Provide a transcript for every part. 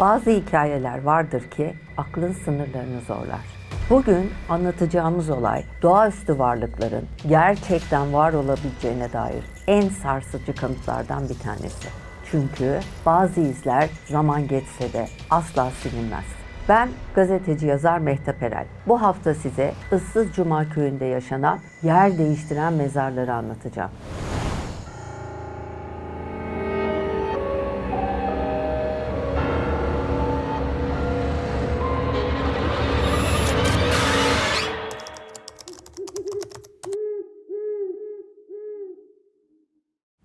Bazı hikayeler vardır ki aklın sınırlarını zorlar. Bugün anlatacağımız olay doğaüstü varlıkların gerçekten var olabileceğine dair en sarsıcı kanıtlardan bir tanesi. Çünkü bazı izler zaman geçse de asla silinmez. Ben gazeteci yazar Mehtap Erel. Bu hafta size Issız Cuma köyünde yaşanan yer değiştiren mezarları anlatacağım.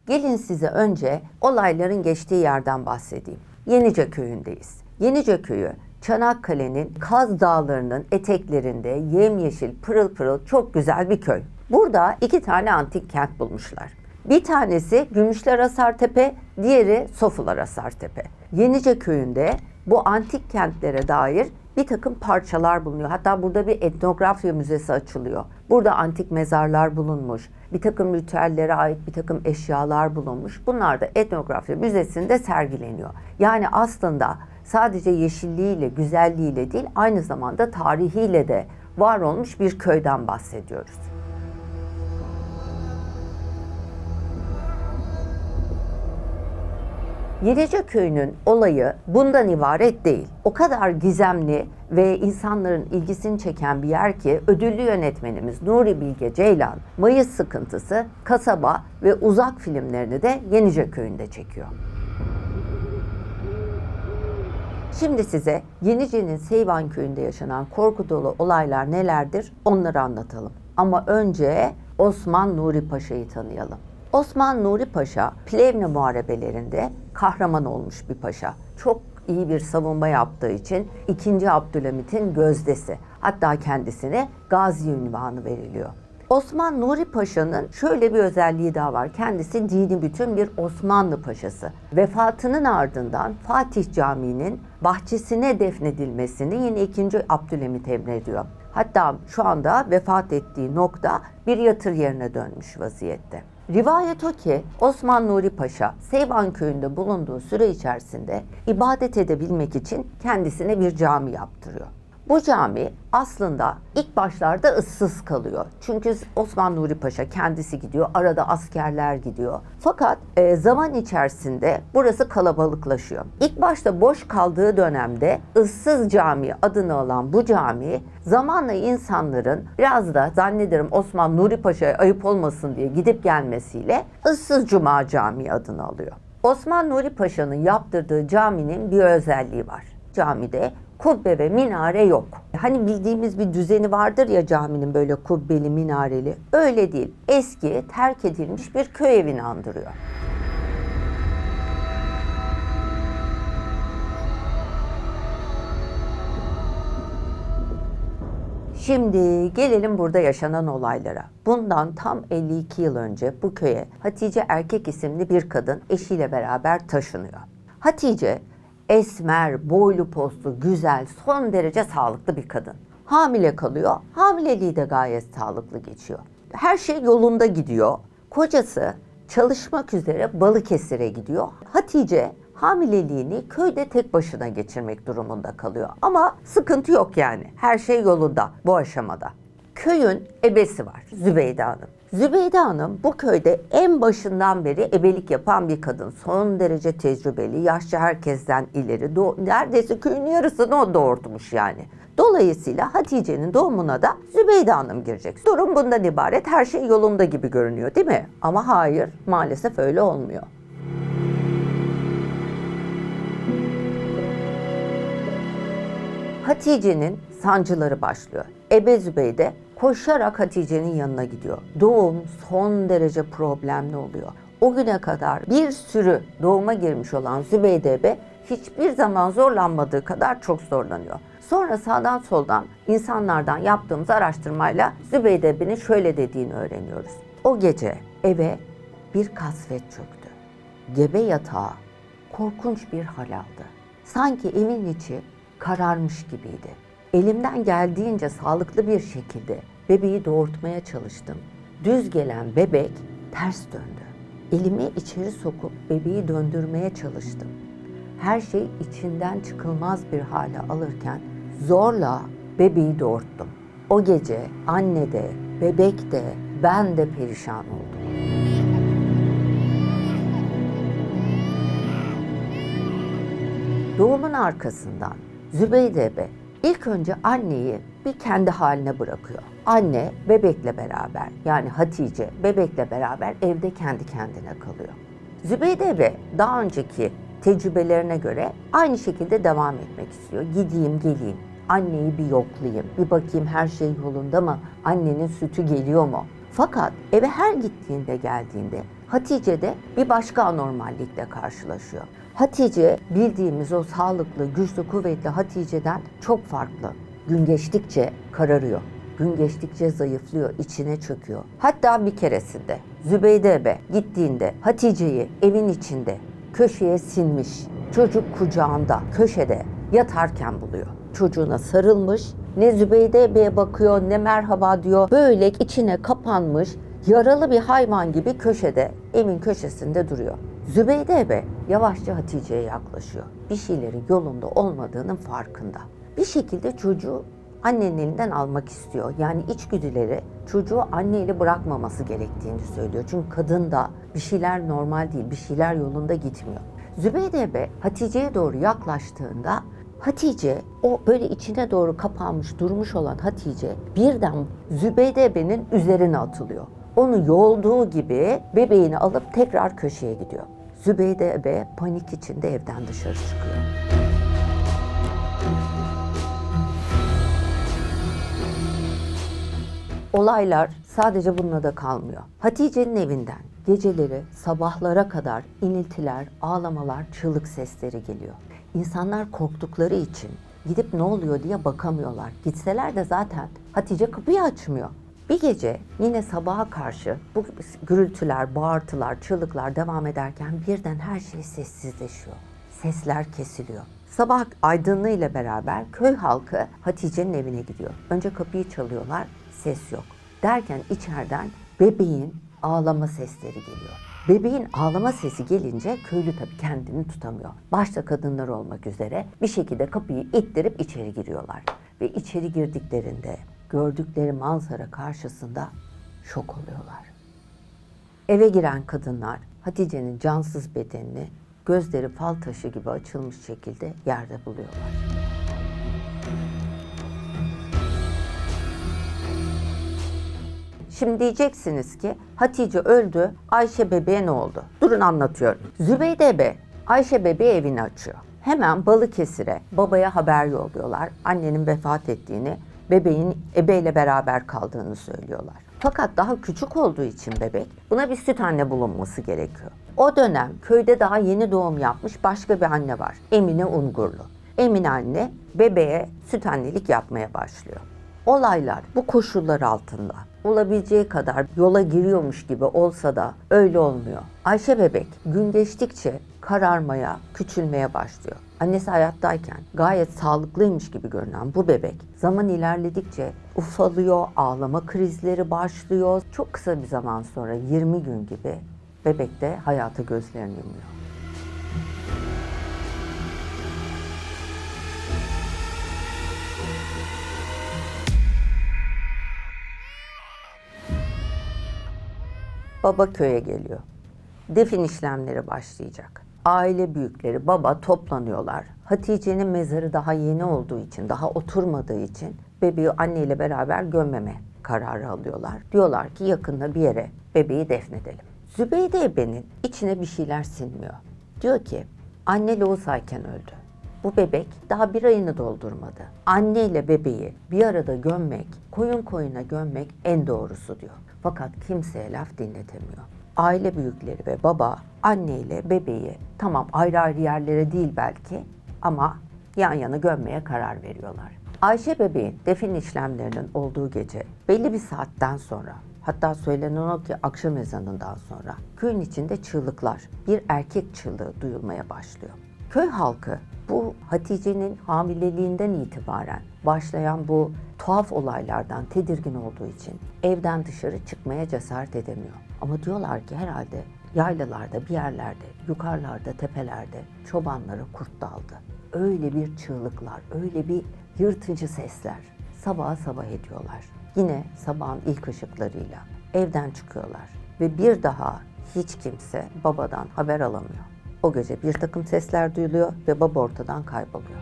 Gelin size önce olayların geçtiği yerden bahsedeyim. Yenice köyündeyiz. Yenice köyü Çanakkale'nin Kaz Dağları'nın eteklerinde yemyeşil pırıl pırıl çok güzel bir köy. Burada iki tane antik kent bulmuşlar. Bir tanesi Gümüşler Asartepe, diğeri Sofular Asartepe. Yenice köyünde bu antik kentlere dair bir takım parçalar bulunuyor. Hatta burada bir etnografya müzesi açılıyor. Burada antik mezarlar bulunmuş. Bir takım ritüellere ait bir takım eşyalar bulunmuş. Bunlar da etnografya müzesinde sergileniyor. Yani aslında sadece yeşilliğiyle, güzelliğiyle değil aynı zamanda tarihiyle de var olmuş bir köyden bahsediyoruz. Yenice Köyü'nün olayı bundan ibaret değil. O kadar gizemli ve insanların ilgisini çeken bir yer ki ödüllü yönetmenimiz Nuri Bilge Ceylan, Mayıs Sıkıntısı, Kasaba ve Uzak filmlerini de Yenice Köyü'nde çekiyor. Şimdi size Yenice'nin Seyvan Köyü'nde yaşanan korku dolu olaylar nelerdir onları anlatalım. Ama önce Osman Nuri Paşa'yı tanıyalım. Osman Nuri Paşa Plevne muharebelerinde kahraman olmuş bir paşa. Çok iyi bir savunma yaptığı için 2. Abdülhamit'in gözdesi. Hatta kendisine Gazi ünvanı veriliyor. Osman Nuri Paşa'nın şöyle bir özelliği daha var. Kendisi dini bütün bir Osmanlı paşası. Vefatının ardından Fatih Camii'nin bahçesine defnedilmesini yine 2. Abdülhamit emrediyor. Hatta şu anda vefat ettiği nokta bir yatır yerine dönmüş vaziyette. Rivayet o ki Osman Nuri Paşa Seyvan köyünde bulunduğu süre içerisinde ibadet edebilmek için kendisine bir cami yaptırıyor. Bu cami aslında ilk başlarda ıssız kalıyor. Çünkü Osman Nuri Paşa kendisi gidiyor, arada askerler gidiyor. Fakat e, zaman içerisinde burası kalabalıklaşıyor. İlk başta boş kaldığı dönemde ıssız cami adını alan bu cami zamanla insanların biraz da zannederim Osman Nuri Paşa'ya ayıp olmasın diye gidip gelmesiyle ıssız Cuma Camii adını alıyor. Osman Nuri Paşa'nın yaptırdığı caminin bir özelliği var. Camide kubbe ve minare yok. Hani bildiğimiz bir düzeni vardır ya caminin böyle kubbeli, minareli. Öyle değil. Eski, terk edilmiş bir köy evini andırıyor. Şimdi gelelim burada yaşanan olaylara. Bundan tam 52 yıl önce bu köye Hatice Erkek isimli bir kadın eşiyle beraber taşınıyor. Hatice esmer, boylu postlu, güzel, son derece sağlıklı bir kadın. Hamile kalıyor. Hamileliği de gayet sağlıklı geçiyor. Her şey yolunda gidiyor. Kocası çalışmak üzere Balıkesir'e gidiyor. Hatice hamileliğini köyde tek başına geçirmek durumunda kalıyor. Ama sıkıntı yok yani. Her şey yolunda bu aşamada. Köyün ebesi var Zübeyde Hanım. Zübeyde Hanım bu köyde en başından beri ebelik yapan bir kadın. Son derece tecrübeli, yaşça herkesten ileri. Neredeyse köyün yarısını o doğurtmuş yani. Dolayısıyla Hatice'nin doğumuna da Zübeyde Hanım girecek. Durum bundan ibaret. Her şey yolunda gibi görünüyor değil mi? Ama hayır, maalesef öyle olmuyor. Hatice'nin sancıları başlıyor. Ebe Zübeyde koşarak Hatice'nin yanına gidiyor. Doğum son derece problemli oluyor. O güne kadar bir sürü doğuma girmiş olan Zübeyde Ebe hiçbir zaman zorlanmadığı kadar çok zorlanıyor. Sonra sağdan soldan insanlardan yaptığımız araştırmayla Zübeyde Ebe'nin şöyle dediğini öğreniyoruz. O gece eve bir kasvet çöktü. Gebe yatağı korkunç bir hal aldı. Sanki evin içi kararmış gibiydi. Elimden geldiğince sağlıklı bir şekilde bebeği doğurtmaya çalıştım. Düz gelen bebek ters döndü. Elimi içeri sokup bebeği döndürmeye çalıştım. her şey içinden çıkılmaz bir hale alırken zorla bebeği doğurttum. O gece anne de, bebek de, ben de perişan oldum. Doğumun arkasından Zübeyde ebe ilk önce anneyi bir kendi haline bırakıyor. Anne bebekle beraber yani Hatice bebekle beraber evde kendi kendine kalıyor. Zübeyde ebe daha önceki tecrübelerine göre aynı şekilde devam etmek istiyor. Gideyim geleyim, anneyi bir yoklayayım, bir bakayım her şey yolunda mı, annenin sütü geliyor mu? Fakat eve her gittiğinde geldiğinde Hatice de bir başka anormallikle karşılaşıyor. Hatice bildiğimiz o sağlıklı, güçlü, kuvvetli Hatice'den çok farklı. Gün geçtikçe kararıyor. Gün geçtikçe zayıflıyor, içine çöküyor. Hatta bir keresinde Zübeyde ebe gittiğinde Hatice'yi evin içinde köşeye sinmiş, çocuk kucağında, köşede yatarken buluyor. Çocuğuna sarılmış, ne Zübeyde ebe'ye bakıyor ne merhaba diyor. Böyle içine kapanmış, yaralı bir hayvan gibi köşede, evin köşesinde duruyor. Zübeyde ebe yavaşça Hatice'ye yaklaşıyor. Bir şeylerin yolunda olmadığının farkında. Bir şekilde çocuğu annenin elinden almak istiyor. Yani içgüdüleri çocuğu anneyle bırakmaması gerektiğini söylüyor. Çünkü kadın da bir şeyler normal değil, bir şeyler yolunda gitmiyor. Zübeyde ebe Hatice'ye doğru yaklaştığında Hatice o böyle içine doğru kapanmış durmuş olan Hatice birden Zübeyde ebenin üzerine atılıyor. Onu yolduğu gibi bebeğini alıp tekrar köşeye gidiyor. Zübeyde ebe panik içinde evden dışarı çıkıyor. Olaylar sadece bununla da kalmıyor. Hatice'nin evinden geceleri sabahlara kadar iniltiler, ağlamalar, çığlık sesleri geliyor. İnsanlar korktukları için gidip ne oluyor diye bakamıyorlar. Gitseler de zaten Hatice kapıyı açmıyor. Bir gece yine sabaha karşı bu gürültüler, bağırtılar, çığlıklar devam ederken birden her şey sessizleşiyor. Sesler kesiliyor. Sabah aydınlığı ile beraber köy halkı Hatice'nin evine gidiyor. Önce kapıyı çalıyorlar, ses yok. Derken içeriden bebeğin ağlama sesleri geliyor. Bebeğin ağlama sesi gelince köylü tabii kendini tutamıyor. Başta kadınlar olmak üzere bir şekilde kapıyı ittirip içeri giriyorlar. Ve içeri girdiklerinde gördükleri manzara karşısında şok oluyorlar. Eve giren kadınlar Hatice'nin cansız bedenini gözleri fal taşı gibi açılmış şekilde yerde buluyorlar. Şimdi diyeceksiniz ki Hatice öldü, Ayşe bebeğe ne oldu? Durun anlatıyorum. Zübeyde ebe Ayşe bebeği evini açıyor. Hemen Balıkesir'e babaya haber yolluyorlar. Annenin vefat ettiğini, bebeğin ebeyle beraber kaldığını söylüyorlar. Fakat daha küçük olduğu için bebek buna bir süt anne bulunması gerekiyor. O dönem köyde daha yeni doğum yapmış başka bir anne var. Emine Ungurlu. Emine anne bebeğe süt annelik yapmaya başlıyor. Olaylar bu koşullar altında olabileceği kadar yola giriyormuş gibi olsa da öyle olmuyor. Ayşe bebek gün geçtikçe kararmaya, küçülmeye başlıyor. Annesi hayattayken gayet sağlıklıymış gibi görünen bu bebek zaman ilerledikçe ufalıyor, ağlama krizleri başlıyor. Çok kısa bir zaman sonra 20 gün gibi bebek de hayata gözlerini yumuyor. Baba köye geliyor. Defin işlemleri başlayacak. Aile büyükleri, baba toplanıyorlar. Hatice'nin mezarı daha yeni olduğu için, daha oturmadığı için bebeği anneyle beraber gömmeme kararı alıyorlar. Diyorlar ki yakında bir yere bebeği defnedelim. Zübeyde ebenin içine bir şeyler sinmiyor. Diyor ki anne Loğusayken öldü. Bu bebek daha bir ayını doldurmadı. Anne ile bebeği bir arada gömmek, koyun koyuna gömmek en doğrusu diyor. Fakat kimseye laf dinletemiyor. Aile büyükleri ve baba anne ile bebeği tamam ayrı ayrı yerlere değil belki ama yan yana gömmeye karar veriyorlar. Ayşe bebeğin defin işlemlerinin olduğu gece belli bir saatten sonra hatta söylenen o ki akşam ezanından sonra köyün içinde çığlıklar, bir erkek çığlığı duyulmaya başlıyor. Köy halkı bu Hatice'nin hamileliğinden itibaren başlayan bu tuhaf olaylardan tedirgin olduğu için evden dışarı çıkmaya cesaret edemiyor. Ama diyorlar ki herhalde yaylalarda bir yerlerde, yukarılarda, tepelerde çobanları kurt daldı. Öyle bir çığlıklar, öyle bir yırtıcı sesler. Sabaha sabah ediyorlar. Yine sabahın ilk ışıklarıyla evden çıkıyorlar. Ve bir daha hiç kimse babadan haber alamıyor. O gece bir takım sesler duyuluyor ve baba ortadan kayboluyor.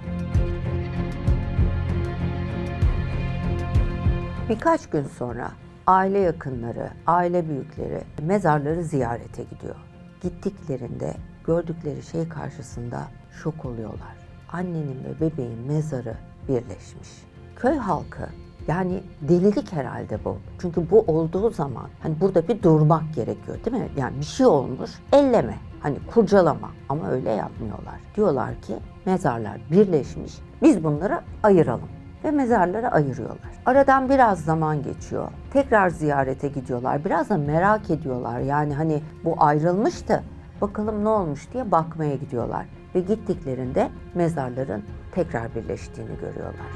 Birkaç gün sonra aile yakınları, aile büyükleri mezarları ziyarete gidiyor. Gittiklerinde gördükleri şey karşısında şok oluyorlar. Annenin ve bebeğin mezarı birleşmiş. Köy halkı yani delilik herhalde bu. Çünkü bu olduğu zaman hani burada bir durmak gerekiyor değil mi? Yani bir şey olmuş elleme. Hani kurcalama ama öyle yapmıyorlar. Diyorlar ki mezarlar birleşmiş. Biz bunları ayıralım ve mezarları ayırıyorlar. Aradan biraz zaman geçiyor. Tekrar ziyarete gidiyorlar. Biraz da merak ediyorlar. Yani hani bu ayrılmıştı. Bakalım ne olmuş diye bakmaya gidiyorlar. Ve gittiklerinde mezarların tekrar birleştiğini görüyorlar.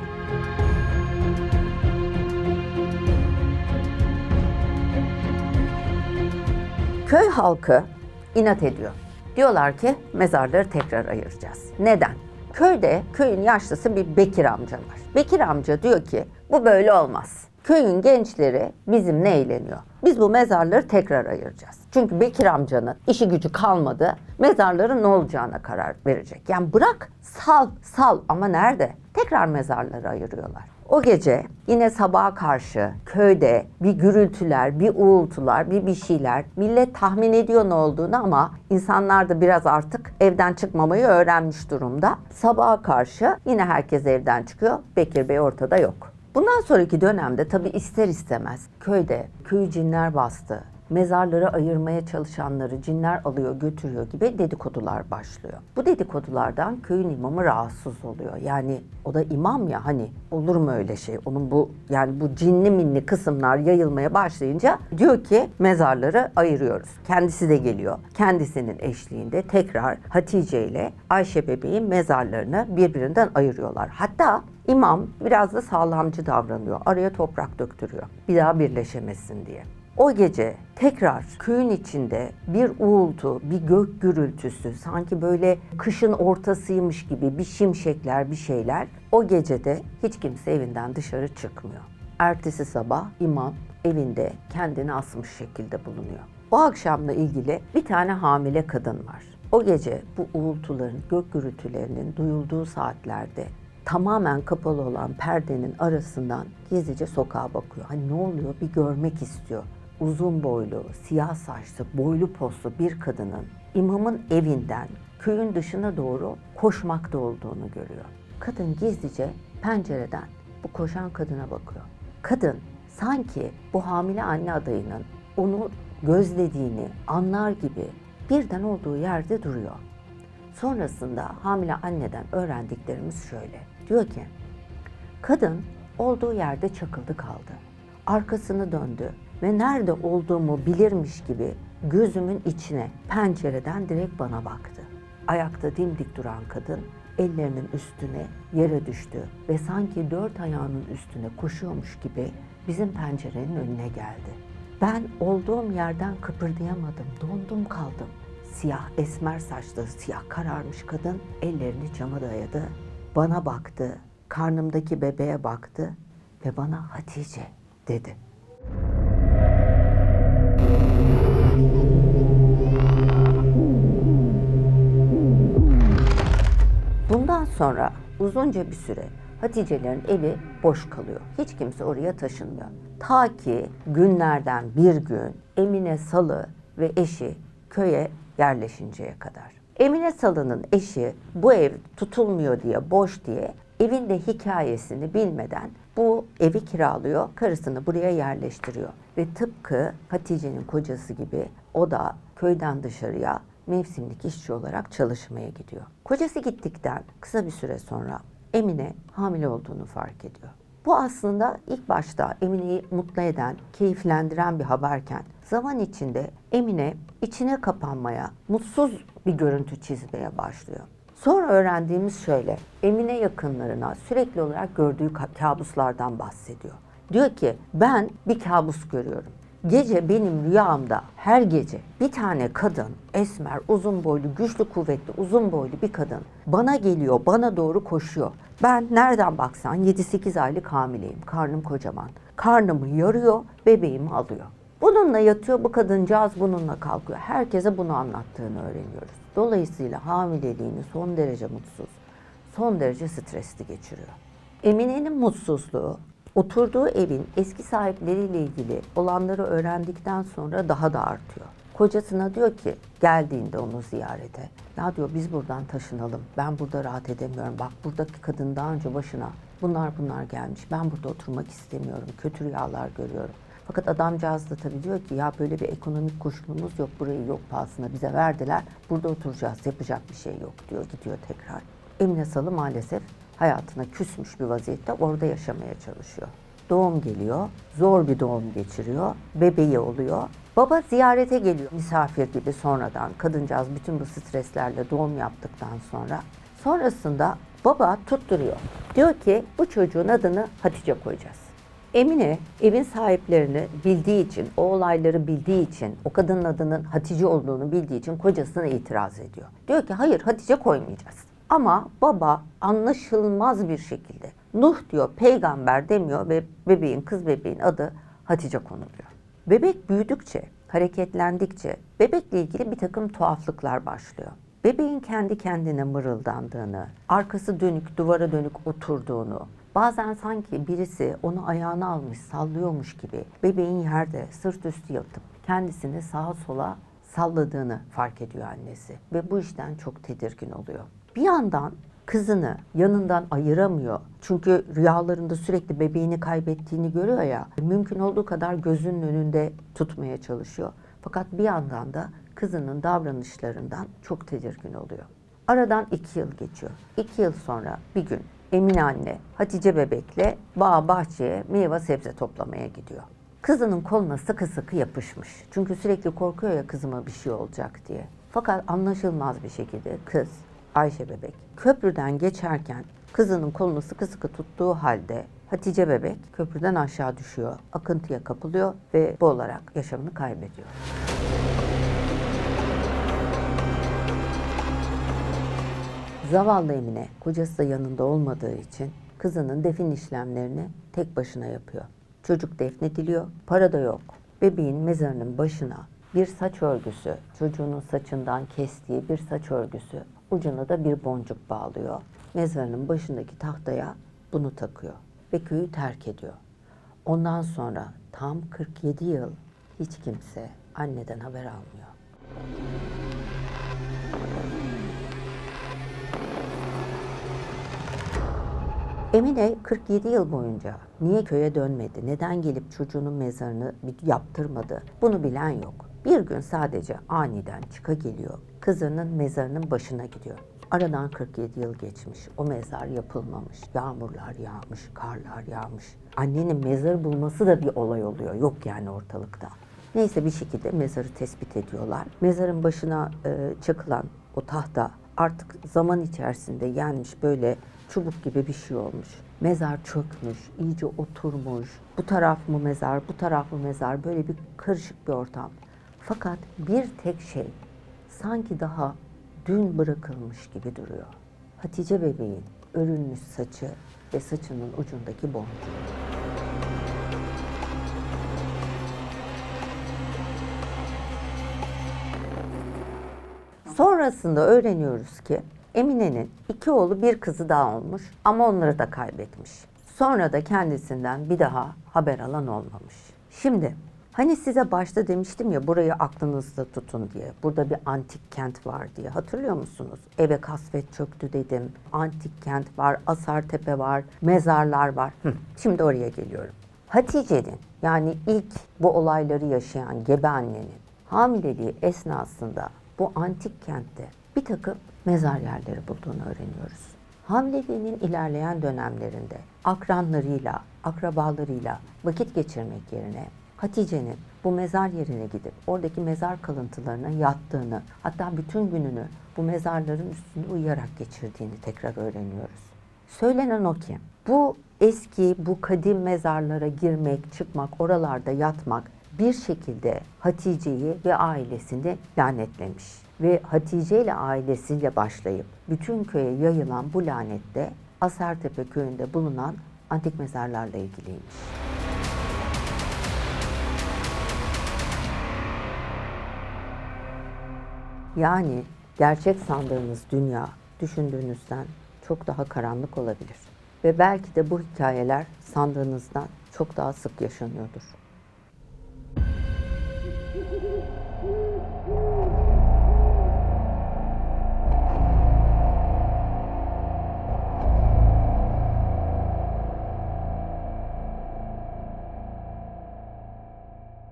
Köy halkı inat ediyor. Diyorlar ki mezarları tekrar ayıracağız. Neden? Köyde köyün yaşlısı bir Bekir amca var. Bekir amca diyor ki bu böyle olmaz. Köyün gençleri bizimle eğleniyor. Biz bu mezarları tekrar ayıracağız. Çünkü Bekir amcanın işi gücü kalmadı. Mezarların ne olacağına karar verecek. Yani bırak sal sal ama nerede? Tekrar mezarları ayırıyorlar. O gece yine sabaha karşı köyde bir gürültüler, bir uğultular, bir bir şeyler. Millet tahmin ediyor ne olduğunu ama insanlar da biraz artık evden çıkmamayı öğrenmiş durumda. Sabaha karşı yine herkes evden çıkıyor. Bekir Bey ortada yok. Bundan sonraki dönemde tabii ister istemez köyde köyü cinler bastı. Mezarları ayırmaya çalışanları cinler alıyor götürüyor gibi dedikodular başlıyor. Bu dedikodulardan köyün imamı rahatsız oluyor. Yani o da imam ya hani olur mu öyle şey? Onun bu yani bu cinli minli kısımlar yayılmaya başlayınca diyor ki mezarları ayırıyoruz. Kendisi de geliyor. Kendisinin eşliğinde tekrar Hatice ile Ayşe bebeğin mezarlarını birbirinden ayırıyorlar. Hatta imam biraz da sağlamcı davranıyor. Araya toprak döktürüyor. Bir daha birleşemesin diye. O gece tekrar köyün içinde bir uğultu, bir gök gürültüsü, sanki böyle kışın ortasıymış gibi bir şimşekler, bir şeyler. O gecede hiç kimse evinden dışarı çıkmıyor. Ertesi sabah imam evinde kendini asmış şekilde bulunuyor. O akşamla ilgili bir tane hamile kadın var. O gece bu uğultuların, gök gürültülerinin duyulduğu saatlerde tamamen kapalı olan perdenin arasından gizlice sokağa bakıyor. Hani ne oluyor bir görmek istiyor. Uzun boylu, siyah saçlı, boylu poslu bir kadının imamın evinden köyün dışına doğru koşmakta olduğunu görüyor. Kadın gizlice pencereden bu koşan kadına bakıyor. Kadın sanki bu hamile anne adayının onu gözlediğini anlar gibi birden olduğu yerde duruyor. Sonrasında hamile anneden öğrendiklerimiz şöyle. Diyor ki, kadın olduğu yerde çakıldı kaldı. Arkasını döndü ve nerede olduğumu bilirmiş gibi gözümün içine pencereden direkt bana baktı. Ayakta dimdik duran kadın ellerinin üstüne yere düştü ve sanki dört ayağının üstüne koşuyormuş gibi bizim pencerenin önüne geldi. Ben olduğum yerden kıpırdayamadım, dondum kaldım. Siyah esmer saçlı, siyah kararmış kadın ellerini cama dayadı. Bana baktı, karnımdaki bebeğe baktı ve bana Hatice dedi. Bundan sonra uzunca bir süre Hatice'lerin evi boş kalıyor. Hiç kimse oraya taşınmıyor. Ta ki günlerden bir gün Emine Salı ve eşi köye yerleşinceye kadar. Emine Salı'nın eşi bu ev tutulmuyor diye, boş diye evin de hikayesini bilmeden bu evi kiralıyor, karısını buraya yerleştiriyor. Ve tıpkı Hatice'nin kocası gibi o da köyden dışarıya mevsimlik işçi olarak çalışmaya gidiyor. Kocası gittikten kısa bir süre sonra Emine hamile olduğunu fark ediyor. Bu aslında ilk başta Emine'yi mutlu eden, keyiflendiren bir haberken zaman içinde Emine içine kapanmaya, mutsuz bir görüntü çizmeye başlıyor. Sonra öğrendiğimiz şöyle, Emine yakınlarına sürekli olarak gördüğü ka- kabuslardan bahsediyor. Diyor ki ben bir kabus görüyorum. Gece benim rüyamda her gece bir tane kadın, esmer, uzun boylu, güçlü kuvvetli, uzun boylu bir kadın bana geliyor, bana doğru koşuyor. Ben nereden baksan 7-8 aylık hamileyim, karnım kocaman. Karnımı yarıyor, bebeğimi alıyor. Bununla yatıyor, bu kadıncağız bununla kalkıyor. Herkese bunu anlattığını öğreniyoruz. Dolayısıyla hamileliğini son derece mutsuz, son derece stresli geçiriyor. Emine'nin mutsuzluğu oturduğu evin eski sahipleriyle ilgili olanları öğrendikten sonra daha da artıyor. Kocasına diyor ki geldiğinde onu ziyarete. Ya diyor biz buradan taşınalım. Ben burada rahat edemiyorum. Bak buradaki kadın daha önce başına bunlar bunlar gelmiş. Ben burada oturmak istemiyorum. Kötü rüyalar görüyorum. Fakat adamcağız da tabii diyor ki ya böyle bir ekonomik koşulumuz yok. Burayı yok pahasına bize verdiler. Burada oturacağız. Yapacak bir şey yok diyor. Gidiyor tekrar. Emine Salı maalesef hayatına küsmüş bir vaziyette orada yaşamaya çalışıyor. Doğum geliyor, zor bir doğum geçiriyor, bebeği oluyor. Baba ziyarete geliyor misafir gibi sonradan. Kadıncağız bütün bu streslerle doğum yaptıktan sonra. Sonrasında baba tutturuyor. Diyor ki bu çocuğun adını Hatice koyacağız. Emine evin sahiplerini bildiği için, o olayları bildiği için, o kadının adının Hatice olduğunu bildiği için kocasına itiraz ediyor. Diyor ki hayır Hatice koymayacağız. Ama baba anlaşılmaz bir şekilde Nuh diyor peygamber demiyor ve bebeğin kız bebeğin adı Hatice konuluyor. Bebek büyüdükçe, hareketlendikçe bebekle ilgili bir takım tuhaflıklar başlıyor. Bebeğin kendi kendine mırıldandığını, arkası dönük, duvara dönük oturduğunu, bazen sanki birisi onu ayağına almış, sallıyormuş gibi bebeğin yerde sırt üstü yatıp kendisini sağa sola salladığını fark ediyor annesi ve bu işten çok tedirgin oluyor. Bir yandan kızını yanından ayıramıyor. Çünkü rüyalarında sürekli bebeğini kaybettiğini görüyor ya. Mümkün olduğu kadar gözünün önünde tutmaya çalışıyor. Fakat bir yandan da kızının davranışlarından çok tedirgin oluyor. Aradan iki yıl geçiyor. İki yıl sonra bir gün Emine anne Hatice bebekle bağ bahçeye meyve sebze toplamaya gidiyor. Kızının koluna sıkı sıkı yapışmış. Çünkü sürekli korkuyor ya kızıma bir şey olacak diye. Fakat anlaşılmaz bir şekilde kız Ayşe bebek köprüden geçerken kızının kolunu sıkı sıkı tuttuğu halde Hatice bebek köprüden aşağı düşüyor, akıntıya kapılıyor ve boğularak yaşamını kaybediyor. Zavallı Emine kocası da yanında olmadığı için kızının defin işlemlerini tek başına yapıyor. Çocuk defnediliyor, para da yok. Bebeğin mezarının başına bir saç örgüsü, çocuğunun saçından kestiği bir saç örgüsü, ucuna da bir boncuk bağlıyor. Mezarının başındaki tahtaya bunu takıyor ve köyü terk ediyor. Ondan sonra tam 47 yıl hiç kimse anneden haber almıyor. Emine 47 yıl boyunca niye köye dönmedi, neden gelip çocuğunun mezarını yaptırmadı bunu bilen yok. Bir gün sadece aniden çıka geliyor, kızının mezarının başına gidiyor. Aradan 47 yıl geçmiş, o mezar yapılmamış, yağmurlar yağmış, karlar yağmış. Annenin mezarı bulması da bir olay oluyor, yok yani ortalıkta. Neyse bir şekilde mezarı tespit ediyorlar. Mezarın başına e, çakılan o tahta artık zaman içerisinde yenmiş böyle çubuk gibi bir şey olmuş. Mezar çökmüş, iyice oturmuş. Bu taraf mı mezar, bu taraf mı mezar böyle bir karışık bir ortam. Fakat bir tek şey sanki daha dün bırakılmış gibi duruyor. Hatice bebeğin örülmüş saçı ve saçının ucundaki boncuk. Sonrasında öğreniyoruz ki Emine'nin iki oğlu bir kızı daha olmuş ama onları da kaybetmiş. Sonra da kendisinden bir daha haber alan olmamış. Şimdi hani size başta demiştim ya burayı aklınızda tutun diye. Burada bir antik kent var diye. Hatırlıyor musunuz? Eve kasvet çöktü dedim. Antik kent var, Asartepe var, mezarlar var. Hı, şimdi oraya geliyorum. Hatice'nin yani ilk bu olayları yaşayan gebe annenin hamileliği esnasında bu antik kentte bir takım mezar yerleri bulduğunu öğreniyoruz. Hamileliğinin ilerleyen dönemlerinde akranlarıyla, akrabalarıyla vakit geçirmek yerine Hatice'nin bu mezar yerine gidip oradaki mezar kalıntılarına yattığını, hatta bütün gününü bu mezarların üstünde uyuyarak geçirdiğini tekrar öğreniyoruz. Söylenen o ki bu eski, bu kadim mezarlara girmek, çıkmak, oralarda yatmak bir şekilde Hatice'yi ve ailesini lanetlemiş. Ve Hatice ile ailesiyle başlayıp bütün köye yayılan bu lanette Asartepe köyünde bulunan antik mezarlarla ilgiliymiş. Yani gerçek sandığınız dünya düşündüğünüzden çok daha karanlık olabilir. Ve belki de bu hikayeler sandığınızdan çok daha sık yaşanıyordur.